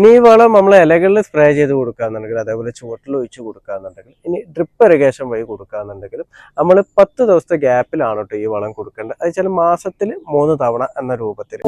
ഇനി ഈ വളം നമ്മൾ ഇലകളിൽ സ്പ്രേ ചെയ്ത് കൊടുക്കാന്നുണ്ടെങ്കിൽ അതേപോലെ ചുവട്ടിൽ ഒഴിച്ച് കൊടുക്കാന്നുണ്ടെങ്കിൽ ഇനി ഡ്രിപ്പ് ഇറിഗേഷൻ വഴി കൊടുക്കാന്നുണ്ടെങ്കിലും നമ്മൾ പത്ത് ദിവസത്തെ ഗ്യാപ്പിലാണ് കേട്ടോ ഈ വളം കൊടുക്കേണ്ടത്. അത് വെച്ചാൽ മാസത്തിൽ മൂന്ന് തവണ എന്ന രൂപത്തിൽ.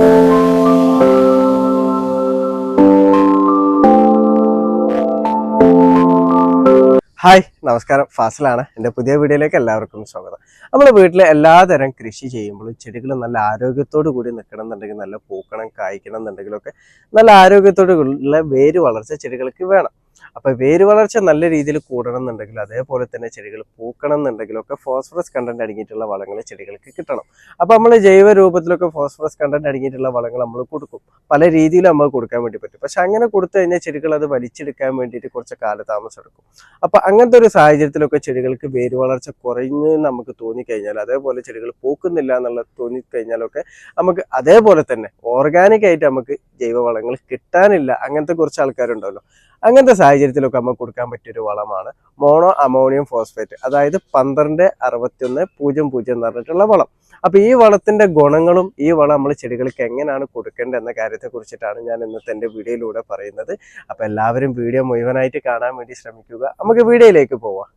ഹായ് നമസ്കാരം. ഫാസിലാണ്. എന്റെ പുതിയ വീഡിയോയിലേക്ക് എല്ലാവർക്കും സ്വാഗതം. നമ്മുടെ വീട്ടിൽ എല്ലാതരം കൃഷി ചെയ്യുമ്പോഴും ചെടികൾ നല്ല ആരോഗ്യത്തോടു കൂടി നിൽക്കണം എന്നുണ്ടെങ്കിൽ നല്ല പൂക്കണം കായ്ക്കണം എന്നുണ്ടെങ്കിലൊക്കെ നല്ല ആരോഗ്യത്തോടു കൂടിയുള്ള വേര് വളർച്ച ചെടികൾക്ക് വേണം. അപ്പൊ വേര് വളർച്ച നല്ല രീതിയിൽ കൂടണം എന്നുണ്ടെങ്കിൽ അതേപോലെ തന്നെ ചെടികൾ പൂക്കണം എന്നുണ്ടെങ്കിലൊക്കെ ഫോസ്ഫറസ് കണ്ടന്റ് അടങ്ങിയിട്ടുള്ള വളങ്ങൾ ചെടികൾക്ക് കിട്ടണം. അപ്പൊ നമ്മൾ ജൈവ രൂപത്തിലൊക്കെ ഫോസ്ഫറസ് കണ്ടന്റ് അടങ്ങിയിട്ടുള്ള വളങ്ങൾ നമ്മൾ കൊടുക്കും. പല രീതിയിൽ നമ്മൾ കൊടുക്കാൻ വേണ്ടി പറ്റും. പക്ഷെ അങ്ങനെ കൊടുത്തു കഴിഞ്ഞാൽ ചെടികൾ അത് വലിച്ചെടുക്കാൻ വേണ്ടിയിട്ട് കുറച്ച് കാലതാമസം എടുക്കും. അപ്പൊ അങ്ങനത്തെ ഒരു സാഹചര്യത്തിലൊക്കെ ചെടികൾക്ക് വേര് വളർച്ച കുറഞ്ഞ് നമുക്ക് തോന്നിക്കഴിഞ്ഞാൽ അതേപോലെ ചെടികൾ പൂക്കുന്നില്ല എന്നുള്ള തോന്നിക്കഴിഞ്ഞാലൊക്കെ നമുക്ക് അതേപോലെ തന്നെ ഓർഗാനിക് ആയിട്ട് നമുക്ക് ജൈവവളങ്ങൾ കിട്ടാനില്ല. അങ്ങനത്തെ കുറച്ച് ആൾക്കാരുണ്ടല്ലോ അങ്ങനത്തെ സാഹചര്യത്തിലൊക്കെ നമുക്ക് കൊടുക്കാൻ പറ്റിയൊരു വളമാണ് മോണോ അമോണിയം ഫോസ്ഫേറ്റ്. അതായത് പന്ത്രണ്ട് അറുപത്തിയൊന്ന് പൂജ്യം പൂജ്യം എന്ന് പറഞ്ഞിട്ടുള്ള വളം. അപ്പൊ ഈ വളത്തിന്റെ ഗുണങ്ങളും ഈ വളം നമ്മൾ ചെടികൾക്ക് എങ്ങനെയാണ് കൊടുക്കേണ്ടത് എന്ന കാര്യത്തെ കുറിച്ചിട്ടാണ് ഞാൻ ഇന്നത്തെ എന്റെ വീഡിയോയിലൂടെ പറയുന്നത്. അപ്പൊ എല്ലാവരും വീഡിയോ മുഴുവനായിട്ട് കാണാൻ വേണ്ടി ശ്രമിക്കുക. നമുക്ക് വീഡിയോയിലേക്ക് പോവാം.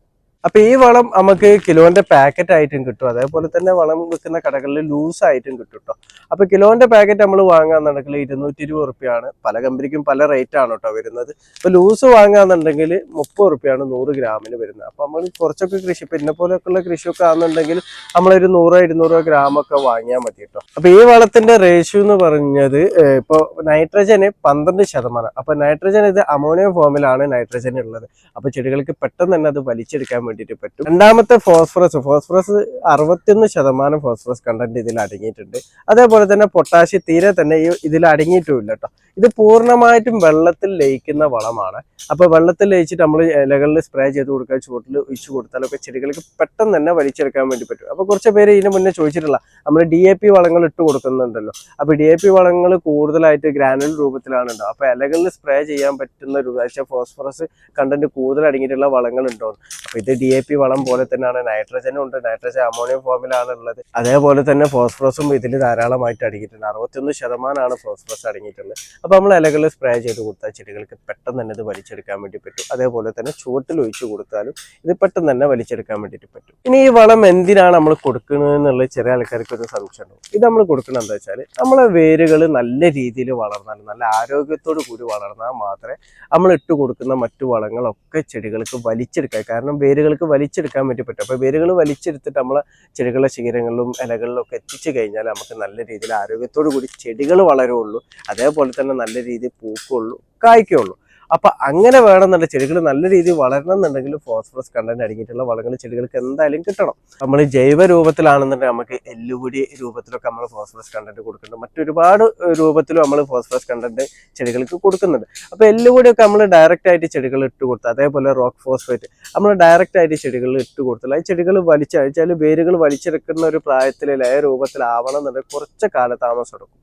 അപ്പൊ ഈ വളം നമുക്ക് കിലോന്റെ പാക്കറ്റ് ആയിട്ടും കിട്ടും. അതേപോലെ തന്നെ വളം വിൽക്കുന്ന കടകളിൽ ലൂസ് ആയിട്ടും കിട്ടും കേട്ടോ അപ്പൊ കിലോന്റെ പാക്കറ്റ് നമ്മൾ വാങ്ങാന്നുണ്ടെങ്കിൽ ഇരുന്നൂറ്റി ഇരുപത് റുപ്യാണ്. പല കമ്പനിക്കും പല റേറ്റ് ആണ് കേട്ടോ വരുന്നത്. ഇപ്പൊ ലൂസ് വാങ്ങാന്നുണ്ടെങ്കിൽ മുപ്പത് റുപ്യാണ് നൂറ് ഗ്രാമിന് വരുന്നത്. അപ്പൊ നമ്മൾ കുറച്ചൊക്കെ കൃഷി ഇപ്പൊ ഇന്നെ പോലെയൊക്കെയുള്ള കൃഷിയൊക്കെ ആണെന്നുണ്ടെങ്കിൽ നമ്മളൊരു നൂറോ ഇരുന്നൂറോ ഗ്രാമൊക്കെ വാങ്ങിയാൽ മതി കേട്ടോ അപ്പൊ ഈ വളത്തിന്റെ റേഷ്യോ എന്ന് പറഞ്ഞത് ഇപ്പൊ നൈട്രജന് പന്ത്രണ്ട് ശതമാനം. അപ്പൊ നൈട്രജൻ ഇത് അമോണിയം ഫോമിലാണ് നൈട്രജൻ ഉള്ളത് അപ്പൊ ചെടികൾക്ക് പെട്ടെന്ന് തന്നെ അത് വലിച്ചെടുക്കാൻ വേണ്ടിയിട്ട് പറ്റും. രണ്ടാമത്തെ ഫോസ്ഫറസ് ഫോസ്ഫറസ് അറുപത്തിയൊന്ന് ശതമാനം ഫോസ്ഫറസ് കണ്ടന്റ് ഇതിൽ അടങ്ങിയിട്ടുണ്ട്. അതേപോലെ തന്നെ പൊട്ടാഷ്യം തീരെ തന്നെ ഈ ഇതിൽ അടങ്ങിയിട്ടുമില്ല കേട്ടോ ഇത് പൂർണമായിട്ടും വെള്ളത്തിൽ ലയിക്കുന്ന വളമാണ്. അപ്പൊ വെള്ളത്തിൽ ലയിച്ചിട്ട് നമ്മൾ ഇലകളിൽ സ്പ്രേ ചെയ്ത് കൊടുക്കുക ചുവട്ടിൽ ഒഴിച്ചു കൊടുത്താലൊക്കെ ചെടികൾക്ക് പെട്ടെന്ന് തന്നെ വലിച്ചെടുക്കാൻ വേണ്ടി പറ്റും. അപ്പൊ കുറച്ച് പേര് ഇതിന് മുന്നേ ചോദിച്ചിട്ടുള്ള നമ്മൾ ഡി എ പി വളങ്ങൾ ഇട്ട് കൊടുക്കുന്നുണ്ടല്ലോ. അപ്പൊ ഡി എ പി വളങ്ങൾ കൂടുതലായിട്ട് ഗ്രാനുൽ രൂപത്തിലാണ് ഉണ്ടാവും അപ്പൊ ഇലകളിൽ സ്പ്രേ ചെയ്യാൻ പറ്റുന്ന രൂപ ഫോസ്ഫറസ് കണ്ടന്റ് കൂടുതൽ അടങ്ങിയിട്ടുള്ള വളങ്ങൾ ഉണ്ടോ അപ്പൊ ഇത് ഡി എ പി വളം പോലെ തന്നെയാണ്. നൈട്രജനും ഉണ്ട്. നൈട്രജൻ അമോണിയം ഫോമിലാണ് ഉള്ളത്. അതേപോലെ തന്നെ ഫോസ്ഫറസും ഇതിൽ ധാരാളമായിട്ട് അടങ്ങിയിട്ടുണ്ട്. അറുപത്തിയൊന്ന് ശതമാനമാണ് ഫോസ്ഫറസ് അടങ്ങിയിട്ടുള്ളത്. അപ്പോൾ നമ്മൾ ഇലകളിൽ സ്പ്രേ ചെയ്ത് കൊടുത്താൽ ചെടികൾക്ക് പെട്ടെന്ന് തന്നെ ഇത് വലിച്ചെടുക്കാൻ വേണ്ടി പറ്റും. അതേപോലെ തന്നെ ചുവട്ടിൽ ഒഴിച്ചു കൊടുത്താലും ഇത് പെട്ടെന്ന് തന്നെ വലിച്ചെടുക്കാൻ വേണ്ടിയിട്ട് പറ്റും. ഇനി ഈ വളം എന്തിനാണ് നമ്മൾ കൊടുക്കുന്നത് എന്നുള്ള ചെറിയ ആൾക്കാർക്ക് ഒരു സംശയം ഉണ്ടാവും. ഇത് നമ്മൾ കൊടുക്കുന്നത് എന്താ വെച്ചാൽ നമ്മളെ വേരുകൾ നല്ല രീതിയിൽ വളർന്നാൽ നല്ല ആരോഗ്യത്തോടു കൂടി വളർന്നാൽ മാത്രമേ നമ്മൾ ഇട്ട് കൊടുക്കുന്ന മറ്റു വളങ്ങളൊക്കെ ചെടികൾക്ക് വലിച്ചെടുക്കാൻ കാരണം വേരുകൾക്ക് വലിച്ചെടുക്കാൻ വേണ്ടി പറ്റും. അപ്പോൾ വേരുകൾ വലിച്ചെടുത്തിട്ട് നമ്മൾ ചെടികളുടെ ശിഖരങ്ങളിലും ഇലകളിലും ഒക്കെ എത്തിച്ചു കഴിഞ്ഞാൽ നമുക്ക് നല്ല രീതിയിൽ ആരോഗ്യത്തോടു കൂടി ചെടികൾ വളരുള്ളൂ അതേപോലെ തന്നെ നല്ല രീതിയിൽ പൂക്കുള്ളൂ കായ്ക്കുള്ളൂ അപ്പൊ അങ്ങനെ വേണമെന്നുണ്ടെങ്കിൽ ചെടികൾ നല്ല രീതിയിൽ വളരണം എന്നുണ്ടെങ്കിൽ ഫോസ്ഫറസ് കണ്ടന്റ് അടങ്ങിയിട്ടുള്ള വളങ്ങൾ ചെടികൾക്ക് എന്തായാലും കിട്ടണം. നമ്മൾ ജൈവ രൂപത്തിലാണെന്നുണ്ടെങ്കിൽ നമുക്ക് എല്ലുപൊടി രൂപത്തിലൊക്കെ നമ്മൾ ഫോസ്ഫറസ് കണ്ടന്റ് കൊടുക്കുന്നുണ്ട്. മറ്റൊരുപാട് രൂപത്തിലും നമ്മൾ ഫോസ്ഫറസ് കണ്ടന്റ് ചെടികൾക്ക് കൊടുക്കുന്നുണ്ട്. അപ്പൊ എല്ലുപൊടിയൊക്കെ നമ്മൾ ഡയറക്റ്റ് ആയിട്ട് ചെടികൾ ഇട്ട് കൊടുത്തു അതേപോലെ റോക്ക് ഫോസ്ഫേറ്റ് നമ്മൾ ഡയറക്റ്റ് ആയിട്ട് ചെടികൾ ഇട്ട് കൊടുത്തില്ല ഈ ചെടികൾ വലിച്ചഴിച്ചാൽ വേരുകൾ വലിച്ചെടുക്കുന്ന ഒരു പ്രായത്തിൽ ലയ രൂപത്തിലാവണം എന്നുണ്ടെങ്കിൽ കുറച്ച് കാലതാമസം എടുക്കും.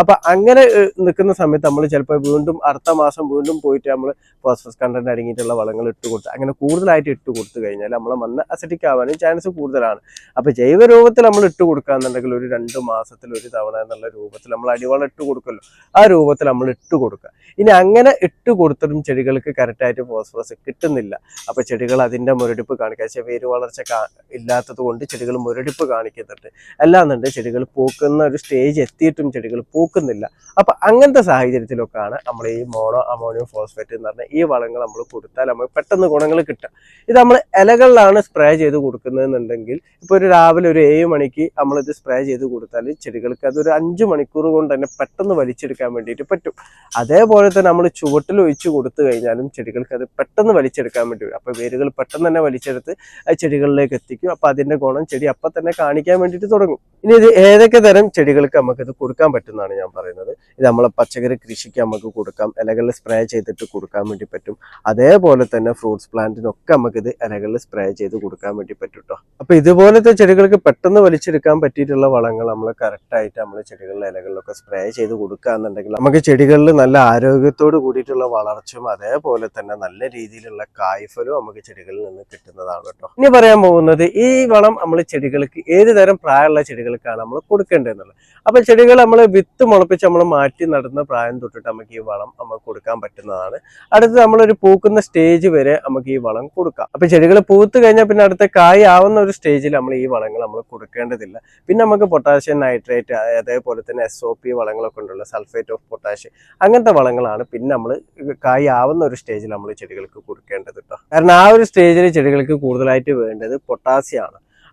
അപ്പൊ അങ്ങനെ നിൽക്കുന്ന സമയത്ത് നമ്മൾ ചിലപ്പോൾ വീണ്ടും അടുത്ത മാസം വീണ്ടും പോയിട്ട് നമ്മൾ ഫോസ്ഫസ് കണ്ടന്റ് അടങ്ങിയിട്ടുള്ള വളങ്ങൾ ഇട്ട് കൊടുത്ത് അങ്ങനെ കൂടുതലായിട്ട് ഇട്ട് കൊടുത്തു കഴിഞ്ഞാൽ നമ്മളെ മണ്ണ് അസറ്റിക് ആവാനും ചാൻസ് കൂടുതലാണ്. അപ്പൊ ജൈവ രൂപത്തിൽ നമ്മൾ ഇട്ട് കൊടുക്കുകയെന്നുണ്ടെങ്കിൽ ഒരു രണ്ട് മാസത്തിൽ ഒരു തവണ എന്നുള്ള രൂപത്തിൽ നമ്മൾ അടിവളം ഇട്ട് കൊടുക്കുമല്ലോ ആ രൂപത്തിൽ നമ്മൾ ഇട്ട് കൊടുക്കുക. ഇനി അങ്ങനെ ഇട്ട് കൊടുത്തിട്ടും ചെടികൾക്ക് കറക്റ്റായിട്ട് ഫോസ്ഫറസ് കിട്ടുന്നില്ല. അപ്പൊ ചെടികൾ അതിന്റെ മുരടിപ്പ് കാണിക്കുക പക്ഷേ വേര് വളർച്ച ഇല്ലാത്തത് കൊണ്ട് ചെടികൾ മുരടിപ്പ് കാണിക്കുന്നുണ്ട്. അല്ലാന്നുണ്ട് ചെടികൾ പൂക്കുന്ന ഒരു സ്റ്റേജ് എത്തിയിട്ടും ചെടികൾ പൂക്കുന്നില്ല. അപ്പൊ അങ്ങനത്തെ സാഹചര്യത്തിലൊക്കെയാണ് നമ്മൾ ഈ മോണോ അമോണിയം ഫോസ്ഫേറ്റ് എന്ന് പറഞ്ഞ ഈ വളങ്ങൾ നമ്മൾ കൊടുത്താൽ നമുക്ക് പെട്ടെന്ന് ഗുണങ്ങൾ കിട്ടുക. ഇത് നമ്മൾ ഇലകളിലാണ് സ്പ്രേ ചെയ്ത് കൊടുക്കുന്നതെന്നുണ്ടെങ്കിൽ ഇപ്പൊ ഒരു രാവിലെ ഒരു ഏഴ് മണിക്ക് നമ്മളിത് സ്പ്രേ ചെയ്ത് കൊടുത്താൽ ചെടികൾക്ക് അതൊരു അഞ്ച് മണിക്കൂർ കൊണ്ട് തന്നെ പെട്ടെന്ന് വലിച്ചെടുക്കാൻ വേണ്ടിയിട്ട് പറ്റും. അതേപോലെ തന്നെ നമ്മൾ ചുവട്ടിൽ ഒഴിച്ചു കൊടുത്തു കഴിഞ്ഞാലും ചെടികൾക്ക് അത് പെട്ടെന്ന് വലിച്ചെടുക്കാൻ വേണ്ടി വരും. അപ്പൊ വേരുകൾ പെട്ടെന്ന് തന്നെ വലിച്ചെടുത്ത് ചെടികളിലേക്ക് എത്തിക്കും. അപ്പൊ അതിന്റെ ഗുണം ചെടി അപ്പൊ തന്നെ കാണിക്കാൻ വേണ്ടിയിട്ട് തുടങ്ങും. ഇനി ഇത് ഏതൊക്കെ തരം ചെടികൾക്ക് നമുക്ക് ഇത് കൊടുക്കാൻ പറ്റുന്നതാണ് ഞാൻ പറയുന്നത്. ഇത് നമ്മളെ പച്ചക്കറി കൃഷിക്ക് നമുക്ക് കൊടുക്കാം. ഇലകളിൽ സ്പ്രേ ചെയ്തിട്ട് കൊടുക്കാൻ വേണ്ടി പറ്റും. അതേപോലെ തന്നെ ഫ്രൂട്ട്സ് പ്ലാന്റിനൊക്കെ നമുക്ക് ഇത് ഇലകളിൽ സ്പ്രേ ചെയ്ത് കൊടുക്കാൻ വേണ്ടി പറ്റും കേട്ടോ അപ്പൊ ഇതുപോലത്തെ ചെടികൾക്ക് പെട്ടെന്ന് വലിച്ചെടുക്കാൻ പറ്റിയിട്ടുള്ള വളങ്ങൾ നമ്മൾ കറക്റ്റ് ആയിട്ട് നമ്മൾ ചെടികളിലെ ഇലകളിലൊക്കെ സ്പ്രേ ചെയ്ത് കൊടുക്കുകയെന്നുണ്ടെങ്കിൽ നമുക്ക് ചെടികളിൽ നല്ല ആരോഗ്യത്തോട് കൂടിയിട്ടുള്ള വളർച്ചയും അതേപോലെ തന്നെ നല്ല രീതിയിലുള്ള കായ്ഫലവും നമുക്ക് ചെടികളിൽ നിന്ന് കിട്ടുന്നതാണ് കേട്ടോ ഇനി പറയാൻ പോകുന്നത് ഈ വളം നമ്മൾ ചെടികൾക്ക് ഏത് തരം പ്രായമുള്ള ചെടികൾക്ക് ചെടികൾക്കാണ് നമ്മൾ കൊടുക്കേണ്ടതെന്നുള്ളത് അപ്പോൾ ചെടികൾ നമ്മൾ വിത്ത് മുളപ്പിച്ച് നമ്മൾ മാറ്റി നടുന്ന പ്രായം തൊട്ടിട്ട് നമുക്ക് ഈ വളം നമുക്ക് കൊടുക്കാൻ പറ്റുന്നതാണ്. അടുത്ത് നമ്മളൊരു പൂക്കുന്ന സ്റ്റേജ് വരെ നമുക്ക് ഈ വളം കൊടുക്കാം. അപ്പോൾ ചെടികൾ പൂത്ത് കഴിഞ്ഞാൽ പിന്നെ അടുത്ത കായ് ആവുന്ന ഒരു സ്റ്റേജിൽ നമ്മൾ ഈ വളങ്ങൾ നമ്മൾ കൊടുക്കേണ്ടതില്ല. പിന്നെ നമുക്ക് പൊട്ടാഷ്യം നൈട്രേറ്റ് അതേപോലെ തന്നെ എസ് ഒ പി വളങ്ങളൊക്കെ ഉണ്ടല്ലോ സൾഫേറ്റ് ഓഫ് പൊട്ടാഷ്യം അങ്ങനത്തെ വളങ്ങളാണ് പിന്നെ നമ്മൾ കായ് ആവുന്ന ഒരു സ്റ്റേജിൽ നമ്മൾ ചെടികൾക്ക് കൊടുക്കേണ്ടത് കേട്ടോ കാരണം ആ ഒരു സ്റ്റേജിൽ ചെടികൾക്ക് കൂടുതലായിട്ട് വേണ്ടത് പൊട്ടാസ്യം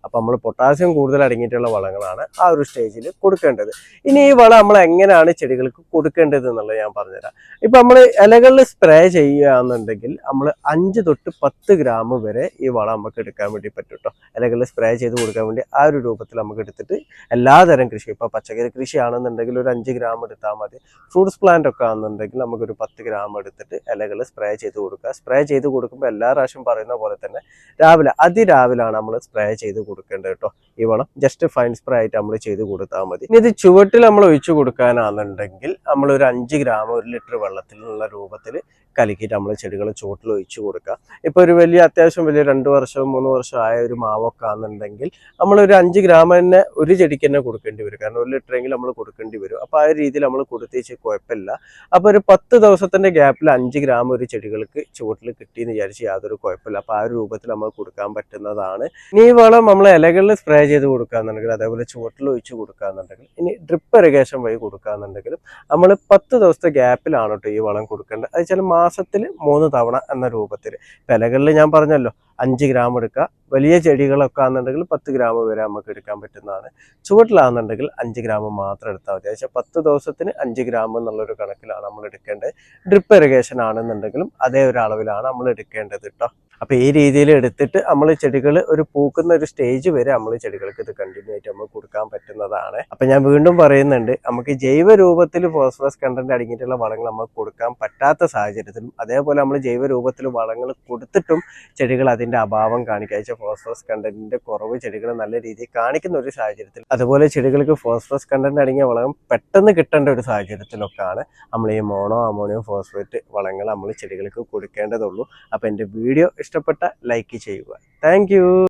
അപ്പം നമ്മൾ പൊട്ടാസ്യം കൂടുതൽ അടങ്ങിയിട്ടുള്ള വളങ്ങളാണ് ആ ഒരു സ്റ്റേജിൽ കൊടുക്കേണ്ടത്. ഇനി ഈ വളം നമ്മൾ എങ്ങനെയാണ് ചെടികൾക്ക് കൊടുക്കേണ്ടത് എന്നുള്ളത് ഞാൻ പറഞ്ഞുതരാം. ഇപ്പം നമ്മൾ ഇലകളിൽ സ്പ്രേ ചെയ്യുകയാണെന്നുണ്ടെങ്കിൽ നമ്മൾ അഞ്ച് തൊട്ട് പത്ത് ഗ്രാം വരെ ഈ വളം നമുക്ക് എടുക്കാൻ വേണ്ടി പറ്റും കേട്ടോ ഇലകളിൽ സ്പ്രേ ചെയ്ത് കൊടുക്കാൻ വേണ്ടി ആ ഒരു രൂപത്തിൽ നമുക്ക് എടുത്തിട്ട് എല്ലാതരം കൃഷി ഇപ്പോൾ പച്ചക്കറി കൃഷിയാണെന്നുണ്ടെങ്കിൽ ഒരു അഞ്ച് ഗ്രാം എടുത്താൽ മതി. ഫ്രൂട്ട്സ് പ്ലാന്റ് ഒക്കെ ആണെന്നുണ്ടെങ്കിൽ നമുക്കൊരു പത്ത് ഗ്രാം എടുത്തിട്ട് ഇലകൾ സ്പ്രേ ചെയ്ത് കൊടുക്കുക. സ്പ്രേ ചെയ്ത് കൊടുക്കുമ്പോൾ എല്ലാ പ്രാവശ്യം പറയുന്ന പോലെ തന്നെ രാവിലെ അതിരാവിലാണ് നമ്മൾ സ്പ്രേ ചെയ്ത് കൊടുക്കേണ്ടത് കേട്ടോ. ഈ വളം ജസ്റ്റ് ഫൈൻ സ്പ്രേ ആയിട്ട് നമ്മൾ ചെയ്ത് കൊടുത്താൽ മതി. ഇനി ഇത് ചുവട്ടിൽ നമ്മൾ ഒഴിച്ചു കൊടുക്കാനാണെന്നുണ്ടെങ്കിൽ നമ്മൾ ഒരു അഞ്ച് ഗ്രാം ഒരു ലിറ്റർ വെള്ളത്തിലുള്ള രൂപത്തിൽ കലക്കിയിട്ട് നമ്മൾ ചെടികൾ ചുവട്ടിൽ ഒഴിച്ചു കൊടുക്കുക. ഇപ്പോൾ ഒരു വലിയ അത്യാവശ്യം വലിയ രണ്ട് വർഷവും മൂന്ന് വർഷം ആയ ഒരു മാവൊക്കെ ആണെന്നുണ്ടെങ്കിൽ നമ്മൾ ഒരു അഞ്ച് ഗ്രാം തന്നെ ഒരു ചെടിക്ക് തന്നെ കൊടുക്കേണ്ടി വരും. കാരണം ഒരു ലിറ്ററെങ്കിലും നമ്മൾ കൊടുക്കേണ്ടി വരും. അപ്പോൾ ആ രീതിയിൽ നമ്മൾ കൊടുത്തേച്ച് കുഴപ്പമില്ല. അപ്പോൾ ഒരു പത്ത് ദിവസത്തിന്റെ ഗ്യാപ്പിൽ അഞ്ച് ഗ്രാം ഒരു ചെടികൾക്ക് ചുവട്ടിൽ കിട്ടിയെന്ന് വിചാരിച്ച് യാതൊരു കുഴപ്പമില്ല. അപ്പോൾ ആ രൂപത്തിൽ നമ്മൾ കൊടുക്കാൻ പറ്റുന്നതാണ്. ഇനി ഈ വളം നമ്മൾ ഇലകളിൽ സ്പ്രേ ചെയ്ത് കൊടുക്കുകയെന്നുണ്ടെങ്കിൽ അതേപോലെ ചുവട്ടിൽ ഒഴിച്ച് കൊടുക്കുകയെന്നുണ്ടെങ്കിൽ ഇനി ഡ്രിപ്പ് ഇറിഗേഷൻ വഴി കൊടുക്കുകയെന്നുണ്ടെങ്കിലും നമ്മൾ പത്ത് ദിവസത്തെ ഗ്യാപ്പിലാണ് കേട്ടോ ഈ വളം കൊടുക്കേണ്ടത്. അത് ചില മാസത്തിൽ മൂന്ന് തവണ എന്ന രൂപത്തിൽ ഇലകളിൽ ഞാൻ പറഞ്ഞല്ലോ അഞ്ച് ഗ്രാം എടുക്കുക. വലിയ ചെടികളൊക്കെ ആണെന്നുണ്ടെങ്കിൽ പത്ത് ഗ്രാം വരെ നമുക്ക് എടുക്കാൻ പറ്റുന്നതാണ്. ചുവട്ടിലാണെന്നുണ്ടെങ്കിൽ അഞ്ച് ഗ്രാം മാത്രം എടുത്താൽ മതി. അതായത് പത്ത് ദിവസത്തിന് അഞ്ച് ഗ്രാം എന്നുള്ളൊരു കണക്കിലാണ് നമ്മൾ എടുക്കേണ്ടത്. ഡ്രിപ്പ് ഇറിഗേഷൻ ആണെന്നുണ്ടെങ്കിലും അതേ ഒരു അളവിലാണ് നമ്മൾ എടുക്കേണ്ടത് കേട്ടോ. അപ്പൊ ഈ രീതിയിൽ എടുത്തിട്ട് നമ്മൾ ചെടികൾ ഒരു പൂക്കുന്ന ഒരു സ്റ്റേജ് വരെ നമ്മൾ ചെടികൾക്ക് ഇത് കണ്ടിന്യൂ ആയിട്ട് നമ്മൾ കൊടുക്കാൻ പറ്റുന്നതാണ്. അപ്പൊ ഞാൻ വീണ്ടും പറയുന്നുണ്ട് നമുക്ക് ജൈവ രൂപത്തിൽ ഫോസ്ഫറസ് കണ്ടന്റ് അടങ്ങിയിട്ടുള്ള വളങ്ങൾ നമുക്ക് കൊടുക്കാൻ പറ്റാത്ത സാഹചര്യത്തിലും അതേപോലെ നമ്മൾ ജൈവ രൂപത്തിൽ വളങ്ങൾ കൊടുത്തിട്ടും ചെടികൾ അതിന്റെ അഭാവം കാണിക്കാഴ്ച ഫോസ്ഫറസ് കണ്ടന്റിന്റെ കുറവ് ചെടികൾ നല്ല രീതിയിൽ കാണിക്കുന്ന ഒരു സാഹചര്യത്തിൽ അതുപോലെ ചെടികൾക്ക് ഫോസ്ഫറസ് കണ്ടന്റ് അടങ്ങിയ വളം പെട്ടെന്ന് കിട്ടേണ്ട ഒരു സാഹചര്യത്തിലൊക്കെയാണ് നമ്മൾ ഈ മോണോ അമോണിയോ ഫോസ്ഫേറ്റ് വളങ്ങൾ നമ്മൾ ചെടികൾക്ക് കൊടുക്കേണ്ടതുള്ളൂ. അപ്പോൾ എന്റെ വീഡിയോ ഇഷ്ടപ്പെട്ട ലൈക്ക് ചെയ്യുക. താങ്ക്